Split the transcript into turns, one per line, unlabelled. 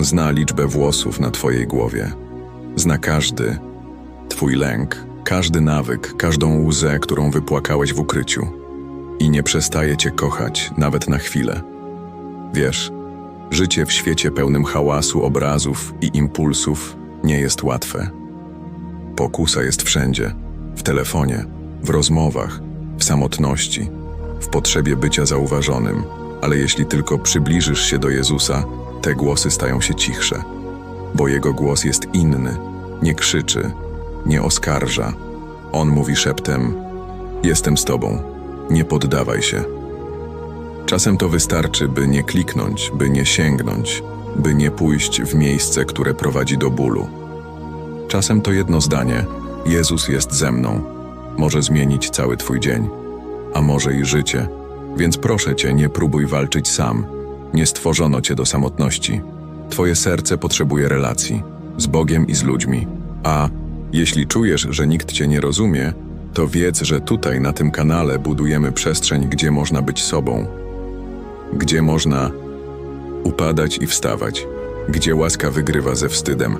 On zna liczbę włosów na Twojej głowie. Zna każdy Twój lęk, każdy nawyk, każdą łzę, którą wypłakałeś w ukryciu. I nie przestaje Cię kochać, nawet na chwilę. Wiesz, życie w świecie pełnym hałasu, obrazów i impulsów nie jest łatwe. Pokusa jest wszędzie w telefonie, w rozmowach, w samotności, w potrzebie bycia zauważonym, ale jeśli tylko przybliżysz się do Jezusa, te głosy stają się cichsze, bo Jego głos jest inny, nie krzyczy, nie oskarża. On mówi szeptem: Jestem z Tobą, nie poddawaj się. Czasem to wystarczy, by nie kliknąć, by nie sięgnąć, by nie pójść w miejsce, które prowadzi do bólu. Czasem to jedno zdanie: Jezus jest ze mną, może zmienić cały Twój dzień, a może i życie. Więc proszę Cię, nie próbuj walczyć sam. Nie stworzono Cię do samotności. Twoje serce potrzebuje relacji z Bogiem i z ludźmi. A jeśli czujesz, że nikt Cię nie rozumie, to wiedz, że tutaj na tym kanale budujemy przestrzeń, gdzie można być sobą, gdzie można upadać i wstawać, gdzie łaska wygrywa ze wstydem,